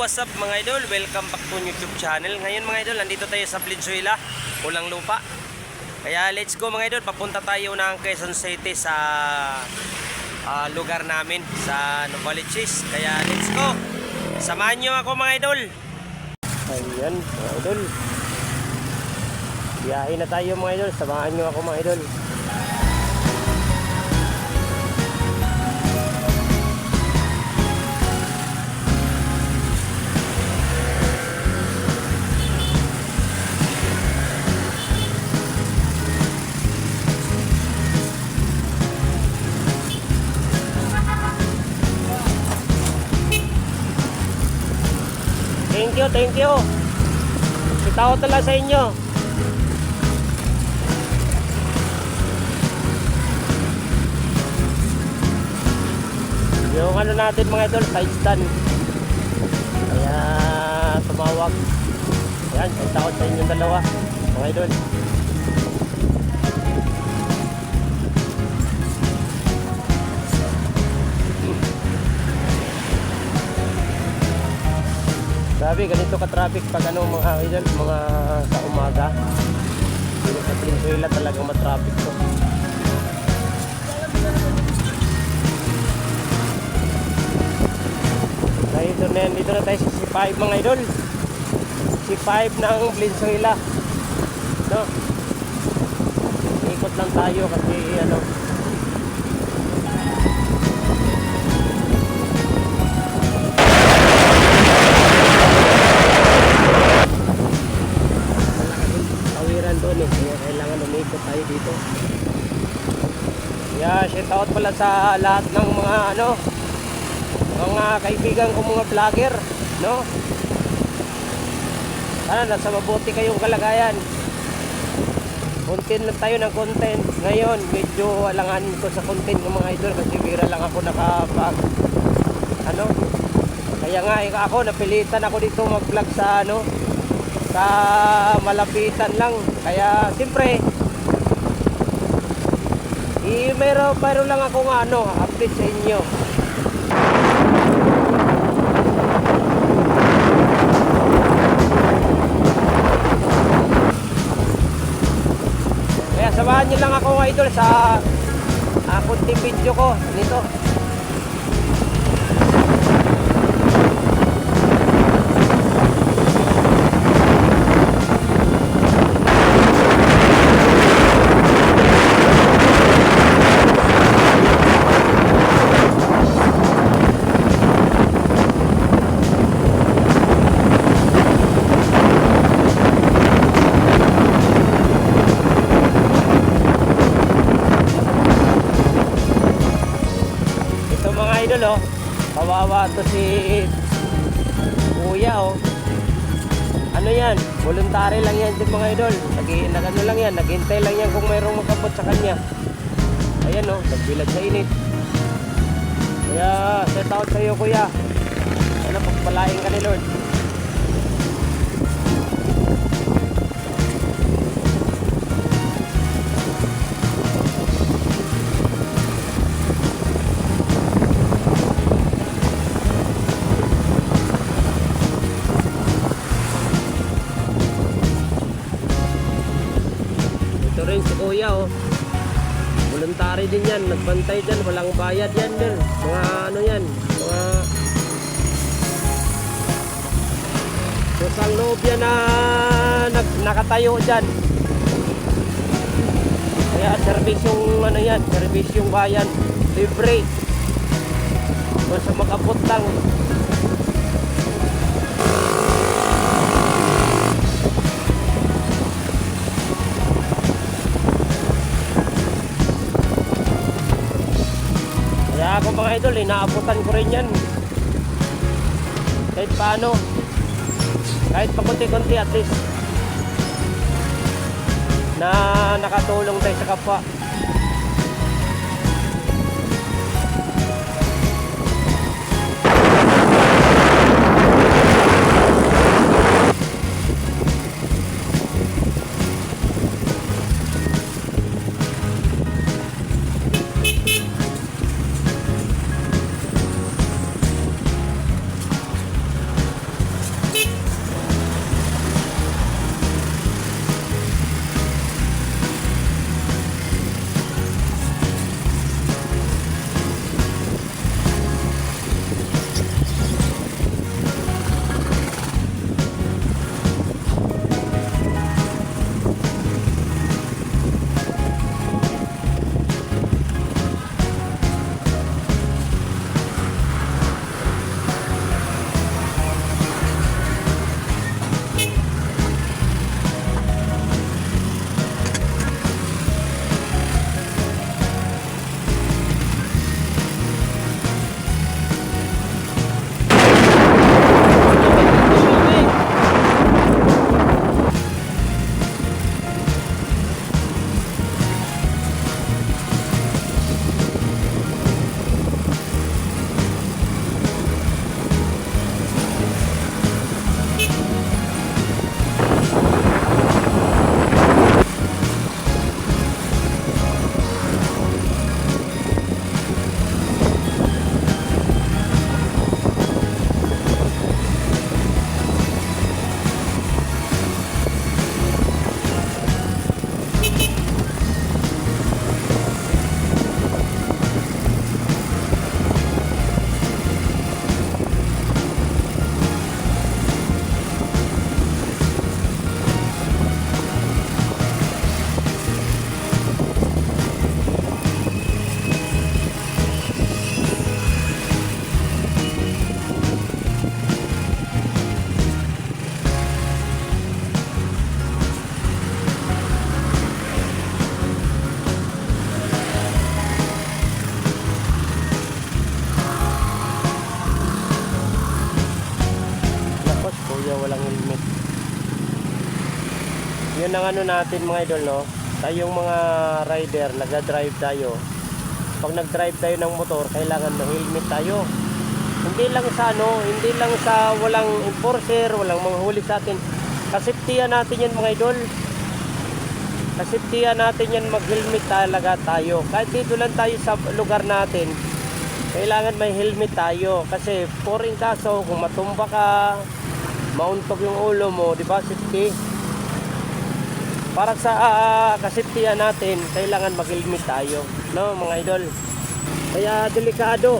what's up mga idol? Welcome back to YouTube channel. Ngayon mga idol, nandito tayo sa Valenzuela, Pulang Lupa. Kaya let's go mga idol, papunta tayo ng Quezon City sa ah, lugar namin sa Novaliches. Kaya let's go. Samahan nyo ako mga idol. Ayan mga idol. Biyahe na tayo mga idol. Samahan nyo ako mga idol. Thank you, thank you. Itaw tala sa inyo. Yung ano natin mga idol, side stand. Kaya tumawag. Ayan, itaw sa inyo dalawa. Mga idol. Grabe, ganito ka-traffic pag ano mga idol, mga sa umaga. Dito sa Venezuela talagang matraffic to. Dito na yan, dito na tayo sa C5 mga idol. C5 ng Venezuela. No? Ikot lang tayo kasi ano, shout out pala sa lahat ng mga ano mga kaibigan ko mga vlogger, no? Sana nasa mabuti kayong kalagayan. Content lang tayo ng content. Ngayon, medyo alangan ko sa content ng mga idol kasi bira lang ako nakapag ano? Kaya nga eh, ako napilitan ako dito mag-vlog sa ano sa malapitan lang. Kaya siyempre i meron meron lang ako nga ano update sa inyo. Kaya samahan niyo lang ako mga idol sa uh, kunting video ko nito. Yan, naghintay lang yan kung mayroong magkabot sa kanya. Ayan oh, nagbilad sa init. Kaya set out sa iyo kuya. Ano pagpalain ka ni Lord. Nagbantay dyan, walang bayad yan din. Mga ano yan, mga Kusang loob yan na nag, nakatayo dyan. Kaya serbisyong ano yan, serbisyong bayan, libre. Basta mag-abot lang. Kaya ako mga idol, inaabutan ko rin yan. Kahit paano. Kahit pa konti-konti at least. Na nakatulong tayo sa kapwa. Ano natin mga idol no. Tayong mga rider, nagda-drive tayo. Pag nag-drive tayo ng motor, kailangan may helmet tayo. Hindi lang sa ano, hindi lang sa walang enforcer, walang mga huli sa atin. Kasiptiyan natin yan mga idol. Kasiptiyan natin yan mag-helmet talaga tayo. Kahit dito lang tayo sa lugar natin, kailangan may helmet tayo. Kasi foreign kaso, kung matumba ka, mauntog yung ulo mo, di ba, safety? Para sa uh, kasiptiyan natin, kailangan mag-helmet tayo. No, mga idol. Kaya delikado.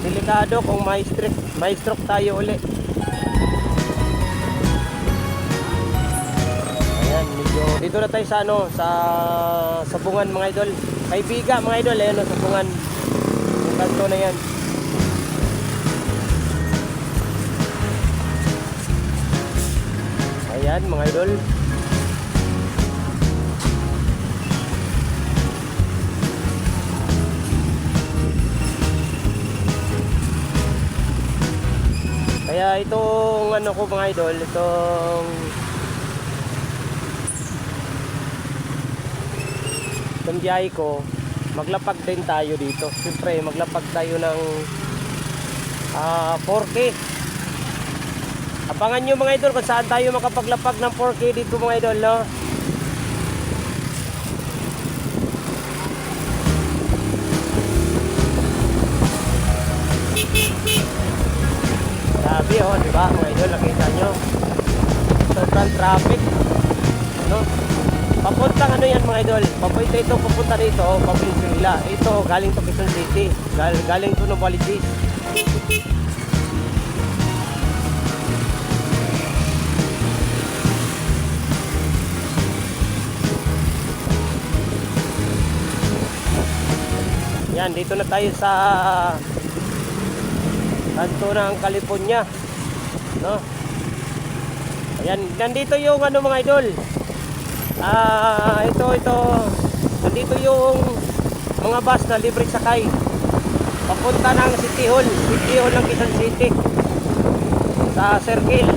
Delikado kung may stroke, may stroke tayo uli. Ayan, medyo dito na tayo sa ano, sa sabungan mga idol. Kay Biga mga idol, ayan, no, sabungan. Yung kanto na yan. Ayan mga idol. Kaya itong ano ko mga idol, itong itong biyahe ko, maglapag din tayo dito. Siyempre, maglapag tayo ng ah 4K. Abangan nyo mga idol kung saan tayo makapaglapag ng 4K dito mga idol, no? Grabe oh, di ba? Mga idol, nakita nyo. Sobrang traffic. No? Papuntang ano yan mga idol? Papunta ito, papunta dito, Papunta Ito, galing to Quezon City. Gal galing to Novaliches. Yan, dito na tayo sa kanto ng California. No? Ayan, nandito yung ano mga idol. Ah, ito ito. Nandito yung mga bus na libre sakay. Papunta ng City Hall, City Hall ng Quezon City. Sa Circle.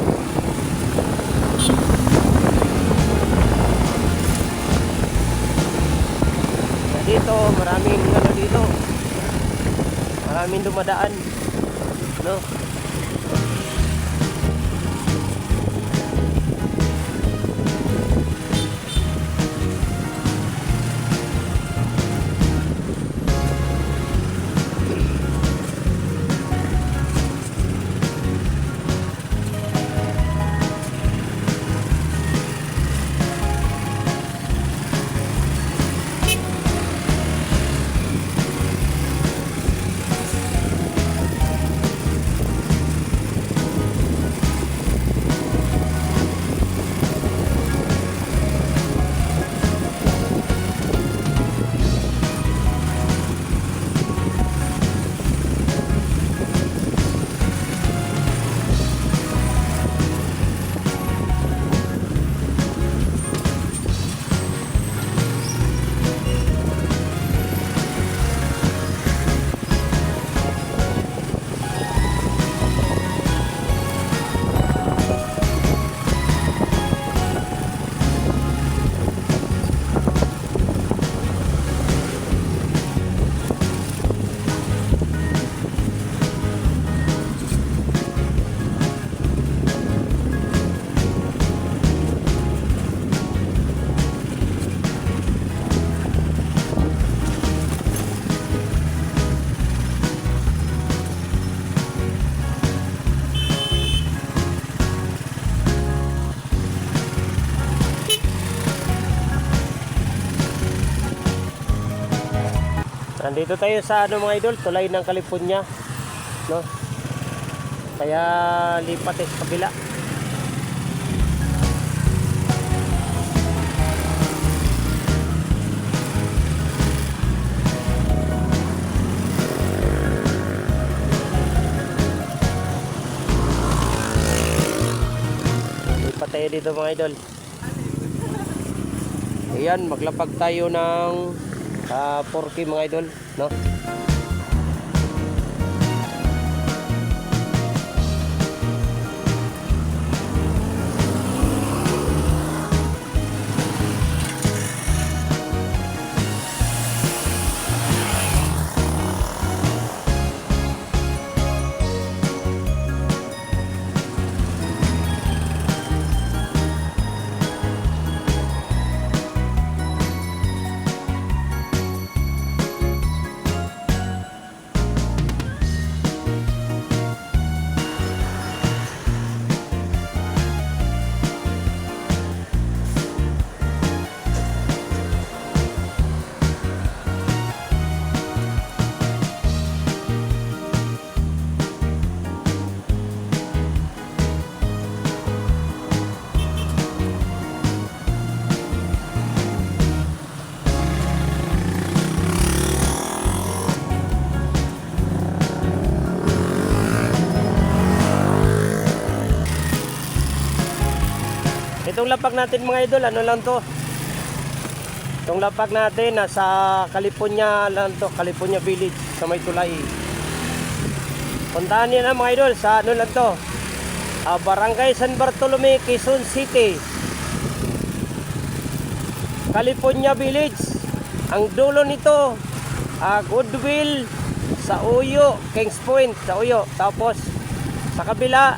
Dito, maraming ano dito. Maraming dumadaan. No? Nandito tayo sa ano mga idol, tulay ng California. No? Kaya lipat sa kabila. Lipat tayo dito mga idol. Ayan, maglapag tayo ng ah 4K mga idol, no? Itong lapag natin mga idol, ano lang to? Itong lapag natin, nasa California lang to, California Village, sa may tulay. Puntahan niyo na mga idol, sa ano lang to? Ah, Barangay San Bartolome, Quezon City. California Village. Ang dulo nito, ah, Goodwill sa Uyo, Kings Point sa Uyo. Tapos sa kabila,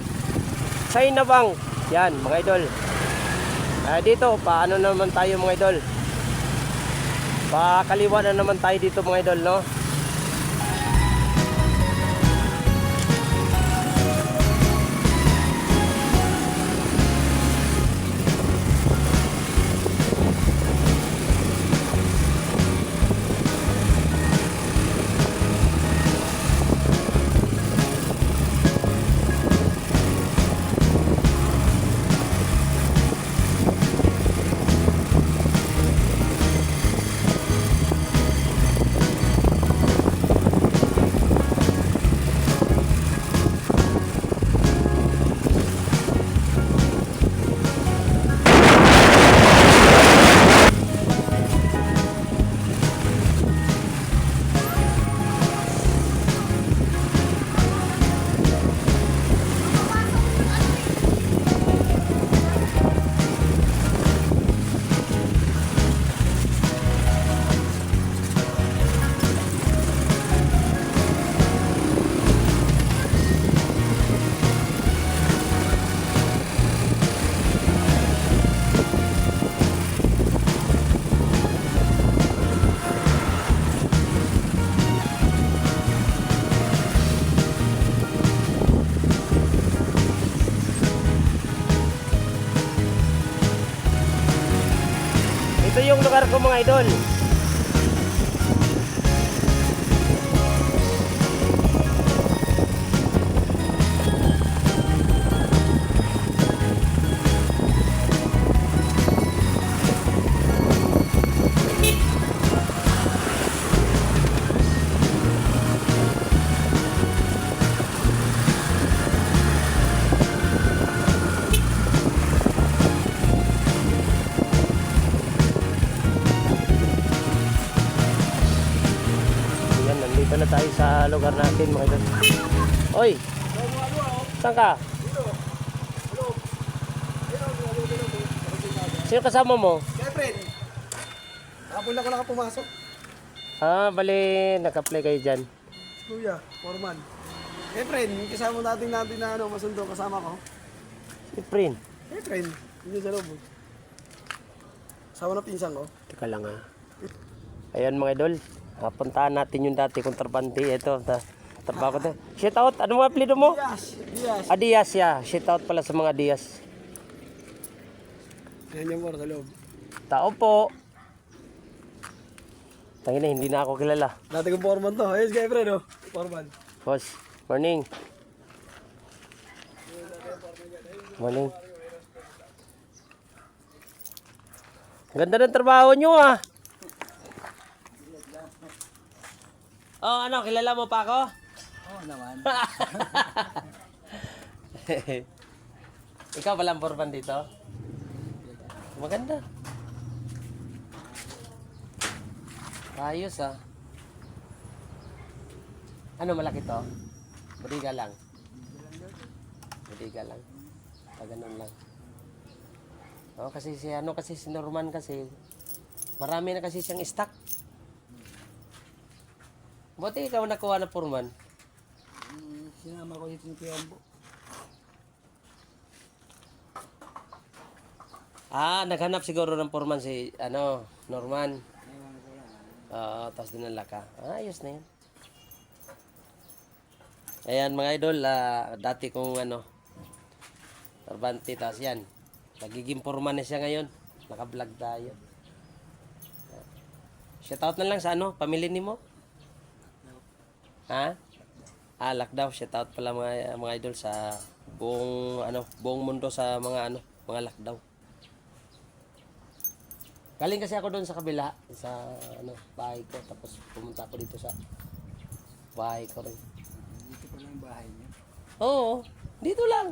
China Bank. Yan, mga idol. Ah, dito, paano naman tayo mga idol? Pakaliwa na naman tayo dito mga idol, no? Mga idol. Mga idol. Oy! Saan ka? Sino kasama mo? Siyempre, hapon ako nakapumasok. Ah, bali, naka-play kayo dyan. Si Kuya, foreman. Siyempre, yung kasama natin natin na ano, masundo kasama ko. Prin. Siyempre, hindi sa loob. Kasama na pinsan ko. Teka lang ah. Ayan mga idol. Ah, puntahan natin yung dati kong trabante. Ito, trabaho to. Shout out. Ano mga apelido mo? Yes, yes. Ah, Diaz, yeah. Shout out pala sa mga Diaz. Ayan yung more loob. Tao po. Tangina, hindi na ako kilala. Dati kong foreman to. Ayos, siyempre, no? Foreman. Boss, morning. Morning. Ganda ng trabaho nyo ah. Oh, ano, kilala mo pa ako? Oo naman. Ikaw palang porban dito? Maganda. Ayos ah. Ano malaki to? Budiga lang. Budiga lang. Pag ganun lang. Oh, kasi si ano kasi si Norman kasi marami na kasi siyang stock. Buti ikaw nakuha na purman. Sinama ko dito yung Piyambo. Ah, naghanap siguro ng foreman si ano, Norman. Oo, tapos dinala ka. Ah, ayos na yun. Ayan mga idol, ah, dati kong ano, Tarbante, tapos yan. Nagiging foreman na siya ngayon. Naka-vlog tayo. Shoutout na lang sa ano, pamilya ni mo? Ha? Ah, lockdown. Shoutout pala mga, mga idol sa buong ano, buong mundo sa mga ano, mga lockdown. Galing kasi ako doon sa kabila, sa ano, bahay ko. Tapos pumunta ako dito sa bahay ko rin. Dito pa lang bahay niya. Oo, dito lang.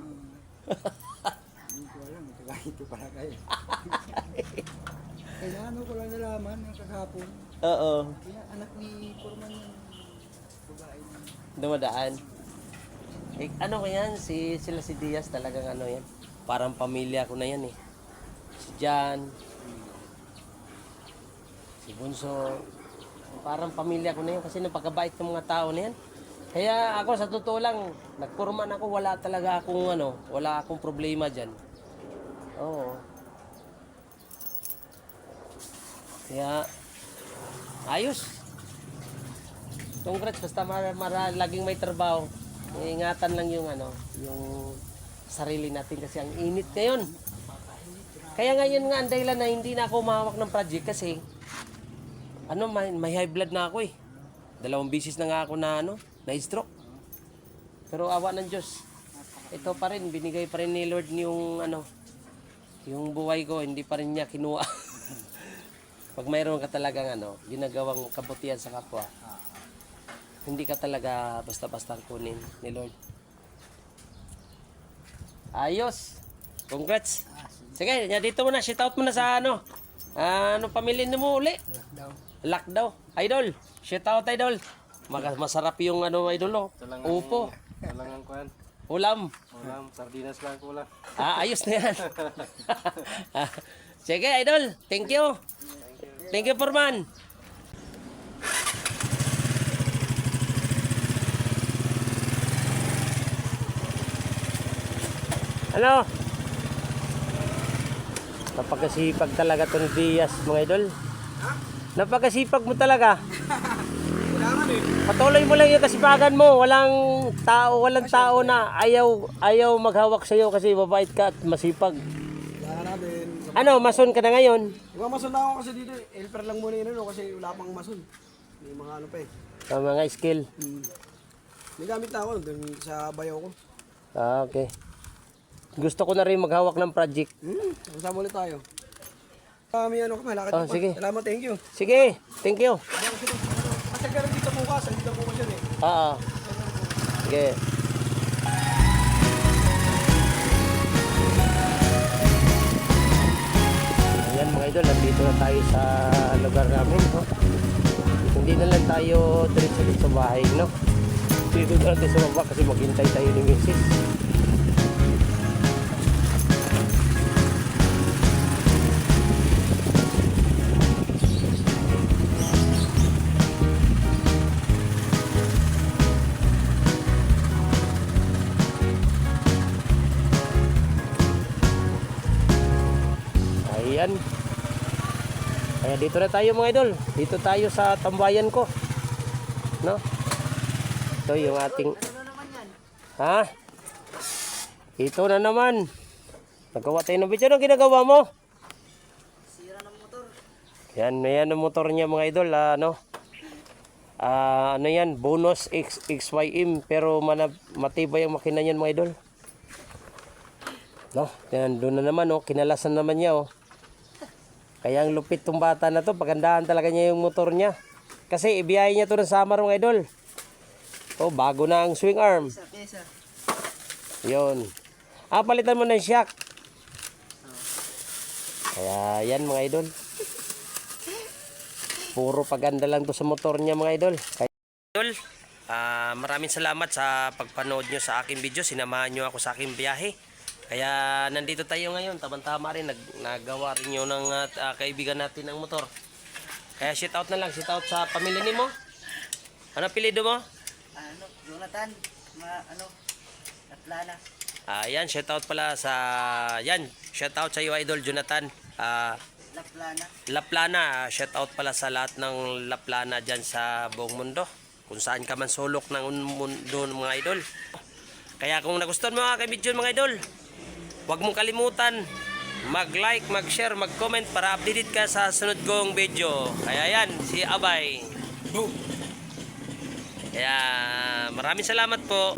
Hindi ko alam. Ganito pala kayo. Kailangan ko lang nalaman ng kakapon. Oo. Kaya anak ni Foreman yung. Dumadaan. Eh, ano ko yan? Si, sila si Diaz talagang ano yan. Parang pamilya ko na yan eh. Si Jan. Si Bunso. Parang pamilya ko na yan kasi napakabait ng mga tao na yan. Kaya ako sa totoo lang, nagpurman ako, wala talaga akong ano, wala akong problema dyan. Oo. Kaya, ayos. Congrats, basta mara, mara, laging may trabaho. Ingatan lang yung ano, yung sarili natin kasi ang init ngayon. Kaya ngayon nga ang dahilan na hindi na ako mahawak ng project kasi ano, may, may high blood na ako eh. Dalawang bisis na nga ako na ano, na stroke. Pero awa ng Diyos. Ito pa rin, binigay pa rin ni Lord yung ano, yung buhay ko, hindi pa rin niya kinuha. Pag mayroon ka talagang ano, ginagawang kabutihan sa kapwa, hindi ka talaga basta-basta kunin ni Lord. Ayos. Congrats. Sige, ya dito muna, shout out muna sa ano. Ah, ano pamilya mo uli? Daw. Lock daw. Idol. Shout out idol. Masarap yung ano idol oh. Upo. Kailangan ko yan. Ulam. Ulam, sardinas lang ko lang. Ah, ayos na yan. Sige, idol. Thank you. Thank you, Forman. Ano? Napakasipag talaga to ni Diaz, mga idol. Napakasipag mo talaga. Kailangan eh. Patuloy mo lang yung kasipagan mo. Walang tao, walang tao na ayaw ayaw maghawak sa iyo kasi mabait ka at masipag. Kailangan natin. Ano, mason ka na ngayon? Iwamason lang ako kasi dito eh. Helper lang muna yun ano, kasi wala pang mason. May mga ano pa eh. Sa mga skill. Hmm. May gamit na ako dun sa bayaw ko. Ah, okay. Gusto ko na rin maghawak ng project. Hmm, kasama ulit tayo. Ah, may ano ka, malakad Oh, sige. Salamat, thank you. Sige, thank you. Ganun dito bukas, hindi na bukas yan eh. Oo. Sige. Ayan mga idol, nandito na tayo sa lugar namin. No? Hindi na lang tayo diretso sa bahay. No? Dito na natin sa baba kasi maghintay tayo ni Mrs. Ayan. Kaya dito na tayo mga idol. Dito tayo sa tambayan ko. No? Ito yung ating... Ha? Ito na naman. Nagawa tayo ng video. Ano ginagawa mo? Sira ng motor. Yan, may ano motor niya mga idol. ah, ano? Ah, ano yan? Bonus X, XYM. Pero manab, matibay ang makina niyan mga idol. No, yan, doon na naman, oh, kinalasan naman niya, oh. Kaya ang lupit tong bata na to, pagandahan talaga niya yung motor niya. Kasi ibiyahe niya to ng summer, mga idol. Oh, bago na ang swing arm. Yun. Ah, palitan mo ng shock. Kaya yan, mga idol. Puro paganda lang to sa motor niya, mga idol. Kaya... Idol, ah, maraming salamat sa pagpanood nyo sa aking video. Sinamahan nyo ako sa aking biyahe. Kaya nandito tayo ngayon, tamang-tama rin, nag, nagawa rin yun ng ah, ah, kaibigan natin ng motor. Kaya shout out na lang, shout out sa pamilya ni mo. Ano apelido mo? Ano, Jonathan, ma, ano, Atlana. Ah, yan, shout out pala sa, yan, shout out sa iyo, Idol Jonathan. Ah, Laplana. Laplana, ah, shout out pala sa lahat ng Laplana dyan sa buong mundo. Kung saan ka man sulok ng mundo mga idol. Kaya kung nagustuhan mo ang aking video mga idol, huwag mong kalimutan mag-like, mag-share, mag-comment para updated ka sa sunod kong video. Kaya yan, si Abay. Kaya maraming salamat po.